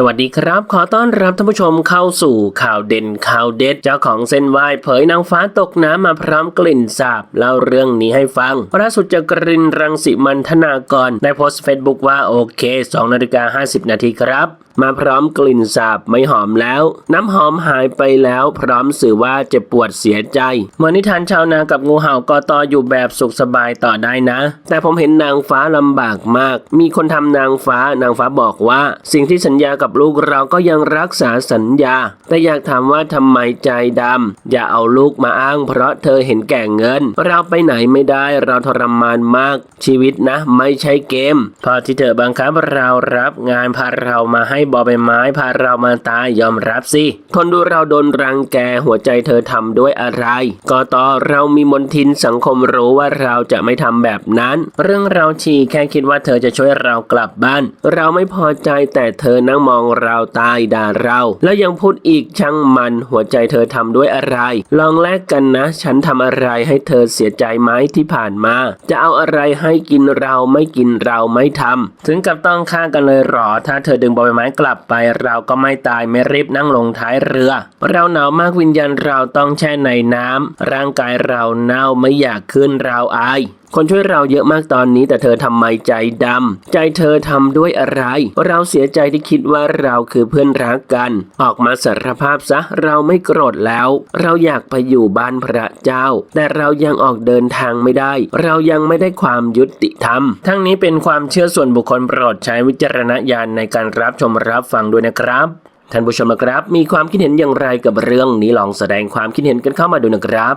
สวัสดีครับ ขอต้อนรับท่านผู้ชมเข้าสู่ข่าวเด่นข่าวเด็ด เจ้าของเส้นไหวเผยนางฟ้าตกน้ำมาพร้อมกลิ่นสาบเล่าเรื่องนี้ให้ฟังล่าสุดจากกรินรังสิมันธนากร ได้โพสต์เฟซบุ๊กว่าโอเค2นาฬิกา50 นาทีครับ มาพร้อมกลิ่นสาบไม่หอมแล้ว น้ำหอมหายไปแล้ว พร้อมสื่อว่าเจ็บปวดเสียใจเหมือนนิทานชาวนากับงูเห่าก็ต่ออยู่แบบสุขสบายต่อได้นะ แต่ผมเห็นนางฟ้าลำบากมาก มีคนทำนางฟ้านางฟ้าบอกว่า สิ่งที่สัญญากับลูกเราก็ยังรักษาสัญญา แต่อยากถามว่าทำไมใจดำอย่าเอาลูกมาอ้าง เพราะเธอเห็นแก่เงิน เราไปไหนไม่ได้เราทรมานมากชีวิตนะ ไม่ใช่เกม พอที่เธอบังคับเรารับงานพาเรามาให้บอใบไม้พาเรามาตายยอมรับสิทนดูเราโดนรังแกหัวใจเธอทำด้วยอะไรก็ต่อเรามีมนทินสังคมรู้ว่าเราจะไม่ทำแบบนั้น เรื่องเราชีแค่คิดว่าเธอจะช่วยเรากลับบ้าน เราไม่พอใจแต่เธอนั่งมองเราตายด่าเรา แล้วยังพูดอีกช่างมันหัวใจเธอทำด้วยอะไร ลองแลกกันนะ ฉันทำอะไรให้เธอเสียใจไหมที่ผ่านมา จะเอาอะไรให้กินเราไม่กินเราไม่ทำถึงกับต้องฆ่ากันเลยหรอ ถ้าเธอดึงบอใบไม้กลับไปเราก็ไม่ตายไม่รีบนั่งลงท้ายเรือ เราหนาวมากวิญญาณเราต้องแช่ในน้ำร่างกายเราเน่าไม่อยากขึ้นเราอายคนช่วยเราเยอะมากตอนนี้ แต่เธอทำไมใจดำใจเธอทำด้วยอะไร เราเสียใจที่คิดว่าเราคือเพื่อนรักกัน ออกมาสารภาพซะเราไม่โกรธแล้ว เราอยากไปอยู่บ้านพระเจ้า แต่เรายังออกเดินทางไม่ได้ เรายังไม่ได้ความยุติธรรม ทั้งนี้เป็นความเชื่อส่วนบุคคลโปรดใช้วิจารณญาณในการรับชมรับฟังด้วยนะครับท่านผู้ชมครับ มีความคิดเห็นอย่างไรกับเรื่องนี้ลองแสดงความคิดเห็นกันเข้ามาดูนะครับ